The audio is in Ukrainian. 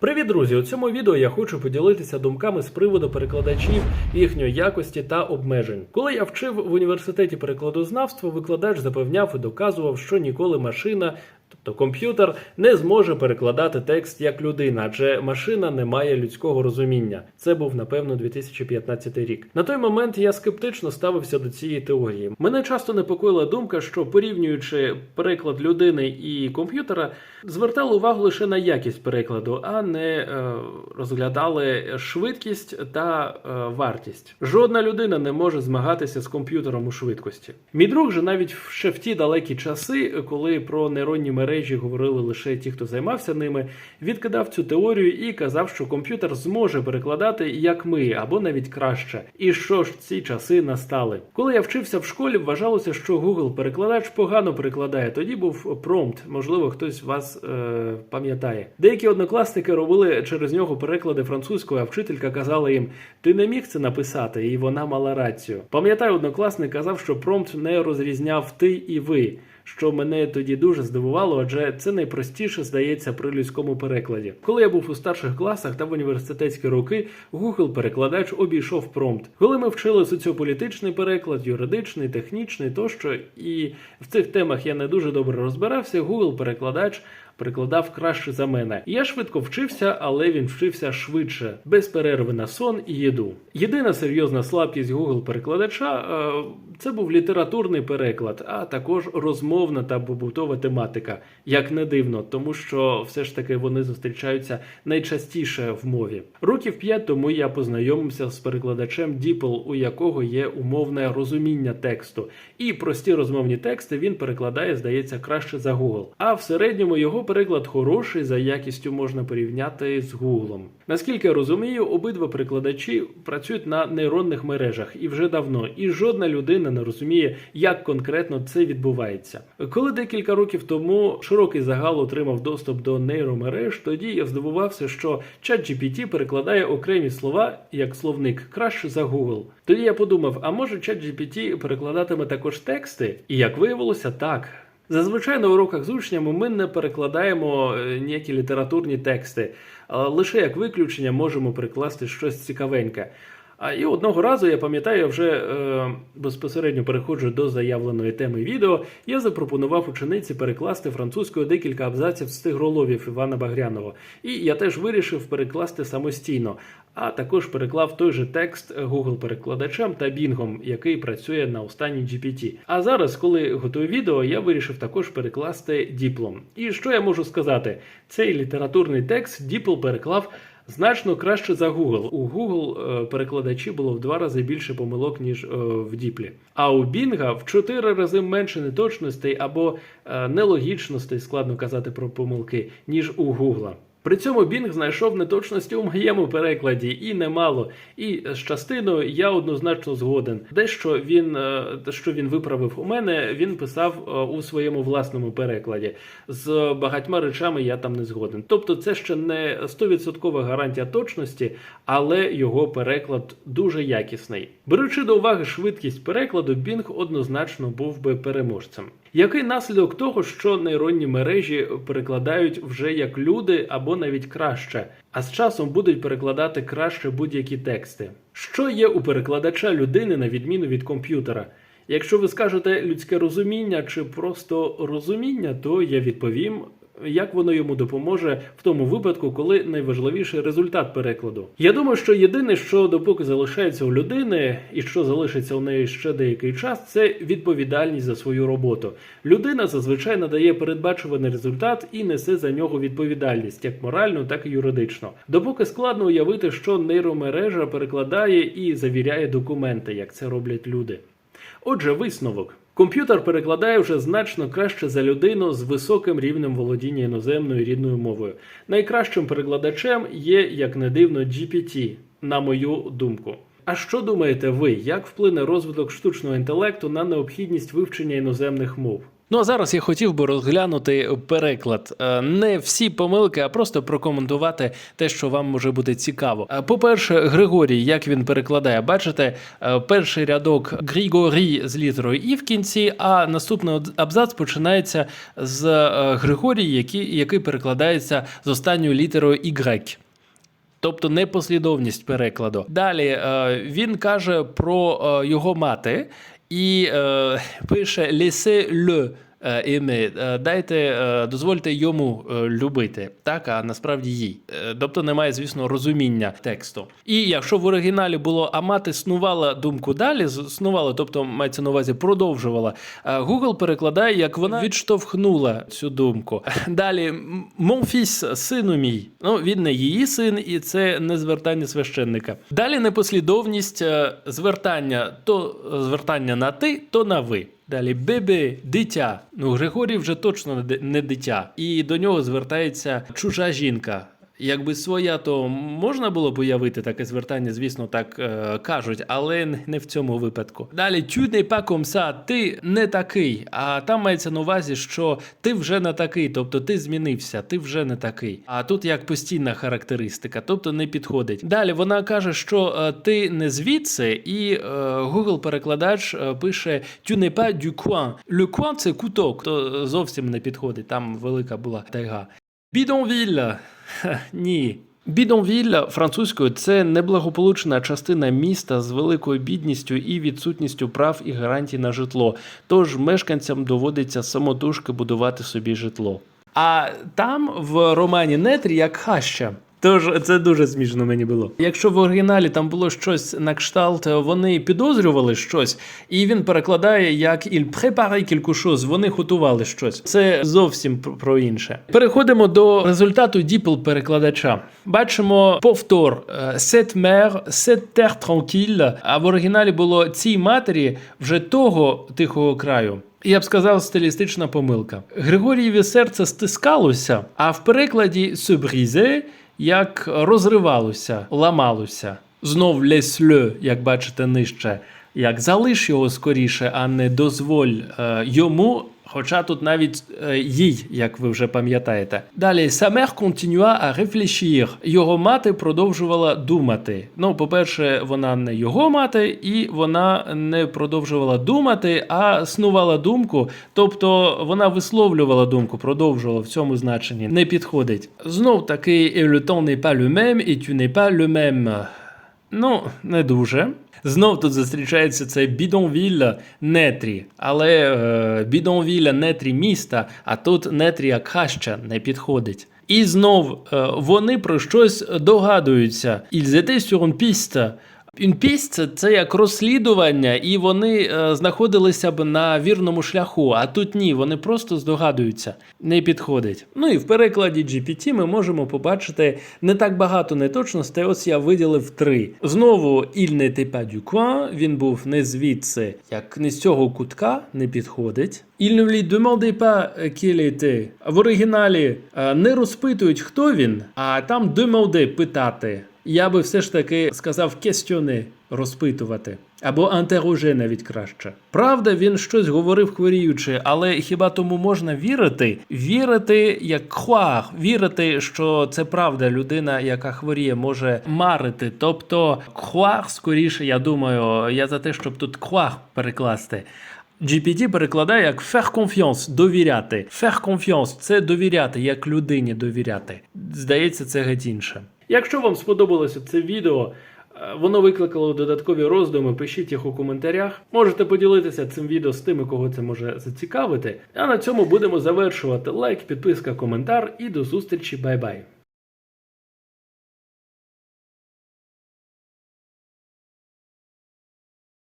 Привіт, друзі! У цьому відео я хочу поділитися думками з приводу перекладачів, їхньої якості та обмежень. Коли я вчив в університеті перекладознавство, викладач запевняв і доказував, що ніколи машина. Тобто комп'ютер не зможе перекладати текст як людина, адже машина не має людського розуміння. Це був напевно 2015 рік. На той момент я скептично ставився до цієї теорії. Мене часто непокоїла думка, що порівнюючи переклад людини і комп'ютера, звертали увагу лише на якість перекладу, а не е, розглядали швидкість та е, вартість. Жодна людина не може змагатися з комп'ютером у швидкості. Мій друг же навіть ще в ті далекі часи, коли про нейронні мережі говорили лише ті, хто займався ними, відкидав цю теорію і казав, що комп'ютер зможе перекладати як ми, або навіть краще. І що ж ці часи настали? Коли я вчився в школі, вважалося, що Google перекладач погано перекладає. Тоді був промпт, можливо, хтось вас е, пам'ятає. Деякі однокласники робили через нього переклади французькою, а вчителька казала їм: ти не міг це написати, і вона мала рацію. Пам'ятаю, однокласник казав, що промпт не розрізняв ти і ви що мене тоді дуже здивувало, адже це найпростіше здається при людському перекладі. Коли я був у старших класах та в університетські роки, Google перекладач обійшов промпт. Коли ми вчили соціополітичний переклад, юридичний, технічний тощо, і в цих темах я не дуже добре розбирався, Google Прикладав краще за мене. Я швидко вчився, але він вчився швидше, без перерви на сон і їду. Єдина серйозна слабкість Google перекладача е, це був літературний переклад, а також розмовна та побутова тематика. Як не дивно, тому що все ж таки вони зустрічаються найчастіше в мові. Років п'ять тому я познайомився з перекладачем DeepL, у якого є умовне розуміння тексту, і прості розмовні тексти він перекладає, здається, краще за Google. А в середньому його переклад хороший, за якістю можна порівняти з Google. Наскільки я розумію, обидва перекладачі працюють на нейронних мережах і вже давно, і жодна людина не розуміє, як конкретно це відбувається. Коли декілька років тому широкий загал отримав доступ до нейромереж, тоді я здивувався, що ChatGPT перекладає окремі слова як словник краще за Google. Тоді я подумав: а може ChatGPT перекладатиме також тексти? І як виявилося, так. Зазвичай на уроках з учнями ми не перекладаємо е, ніякі літературні тексти, лише як виключення можемо прикласти щось цікавеньке. А і одного разу я пам'ятаю, я вже е, безпосередньо переходжу до заявленої теми відео. Я запропонував учениці перекласти французькою декілька абзаців з тигроловів Івана Багряного. І я теж вирішив перекласти самостійно, а також переклав той же текст Google перекладачем та Бінгом, який працює на останній GPT. А зараз, коли готую відео, я вирішив також перекласти діплом. І що я можу сказати? Цей літературний текст Діпл переклав. Значно краще за Google. У Google е, перекладачі було в два рази більше помилок, ніж е, в Діплі. А у Bing в чотири рази менше неточностей або е, нелогічностей, складно казати про помилки, ніж у Google. При цьому Bing знайшов неточності у моєму перекладі і немало. І з частиною я однозначно згоден. Дещо він що він виправив у мене, він писав у своєму власному перекладі. З багатьма речами я там не згоден. Тобто, це ще не 100% гарантія точності, але його переклад дуже якісний. Беручи до уваги швидкість перекладу, Bing однозначно був би переможцем. Який наслідок того, що нейронні мережі перекладають вже як люди або навіть краще, а з часом будуть перекладати краще будь-які тексти? Що є у перекладача людини на відміну від комп'ютера? Якщо ви скажете людське розуміння чи просто розуміння, то я відповім. Як воно йому допоможе в тому випадку, коли найважливіший результат перекладу? Я думаю, що єдине, що допоки залишається у людини, і що залишиться у неї ще деякий час, це відповідальність за свою роботу. Людина зазвичай надає передбачуваний результат і несе за нього відповідальність, як моральну, так і юридично. Допоки складно уявити, що нейромережа перекладає і завіряє документи, як це роблять люди. Отже, висновок. Комп'ютер перекладає вже значно краще за людину з високим рівнем володіння іноземною рідною мовою. Найкращим перекладачем є, як не дивно, GPT, на мою думку. А що думаєте ви, як вплине розвиток штучного інтелекту на необхідність вивчення іноземних мов? Ну а зараз я хотів би розглянути переклад. Е, Не всі помилки, а просто прокоментувати те, що вам може бути цікаво. Е, По-перше, Григорій, як він перекладає, бачите, е, перший рядок Григорій з літерою І в кінці, а наступний абзац починається з Григорій, який, який перекладається з останньою літерою Y. Тобто непослідовність перекладу. Далі він каже про його мати і е, пише «laissez е, aimer», е, дайте, е, дозвольте йому е, любити, так, а насправді їй. Тобто немає, звісно, розуміння тексту. І якщо в оригіналі було а мати снувала думку далі, снувала, тобто мається на увазі, продовжувала. Google перекладає, як вона відштовхнула цю думку. Далі, «М- «Mon fils», сину мій. Ну, він не її син, і це не звертання священника. Далі непослідовність звертання то звертання на ти, то на ви. Далі биби, дитя. Ну, Григорій вже точно не дитя. І до нього звертається чужа жінка. Якби своя, то можна було б уявити таке звертання, звісно, так е, кажуть, але не в цьому випадку. Далі comme ça, ти не такий. А там мається на увазі, що ти вже не такий, тобто ти змінився, ти вже не такий. А тут як постійна характеристика, тобто не підходить. Далі вона каже, що е, ти не звідси, і е, Google перекладач е, пише du coin. Le coin – це куток, то зовсім не підходить. Там велика була тайга. Бідонвіль. Ні. Бідонвіль французькою це неблагополучна частина міста з великою бідністю і відсутністю прав і гарантій на житло. Тож мешканцям доводиться самотужки будувати собі житло. А там в романі Нетрі як хаща. Тож це дуже смішно мені було. Якщо в оригіналі там було щось на кшталт, вони підозрювали щось, і він перекладає як «il quelque chose», вони готували щось. Це зовсім про інше. Переходимо до результату діпл перекладача. Бачимо повтор «cette mère, cette terre tranquille», а в оригіналі було цій матері вже того тихого краю. Я б сказав, стилістична помилка. Григорієві серце стискалося, а в перекладі «se briser» як розривалося, ламалося. Знов «laisse-le», як бачите нижче, як залиш його скоріше, а не дозволь е, йому. Хоча тут навіть е, їй, як ви вже пам'ятаєте. Далі mère continua à réfléchir. Його мати продовжувала думати. Ну, по-перше, вона не його мати, і вона не продовжувала думати, а снувала думку. Тобто вона висловлювала думку, продовжувала в цьому значенні. Не підходить. Знов таки, et le temps n'est pas le même, et tu n'es pas le même. Ну, не дуже. Знов тут зустрічається це бідонвілля нетрі, але е, бідонвілля нетрі міста, а тут нетрі як хаща не підходить. І знов е, вони про щось догадуються. Ils étaient sur une. Une – це як розслідування, і вони е, знаходилися б на вірному шляху. А тут ні, вони просто здогадуються, не підходить. Ну і в перекладі GPT ми можемо побачити не так багато неточностей. Ось я виділив три. Знову il n'était pas du він був не звідси, як не з цього кутка, не підходить. Il ne lui demandait pas qui il était. В оригіналі е, не розпитують, хто він, а там demander – питати. Я би все ж таки сказав кестюни розпитувати. Або антироже навіть краще. Правда, він щось говорив хворіючи, але хіба тому можна вірити? Вірити як croire, вірити, що це правда, людина, яка хворіє, може марити. Тобто croire, скоріше, я думаю, я за те, щоб тут croire перекласти. GPT перекладає як faire confiance, довіряти. Faire confiance – це довіряти, як людині довіряти. Здається, це геть інше. Якщо вам сподобалося це відео, е, воно викликало додаткові роздуми, пишіть їх у коментарях. Можете поділитися цим відео з тими, кого це може зацікавити. А на цьому будемо завершувати. Лайк, підписка, коментар і до зустрічі. Бай-бай.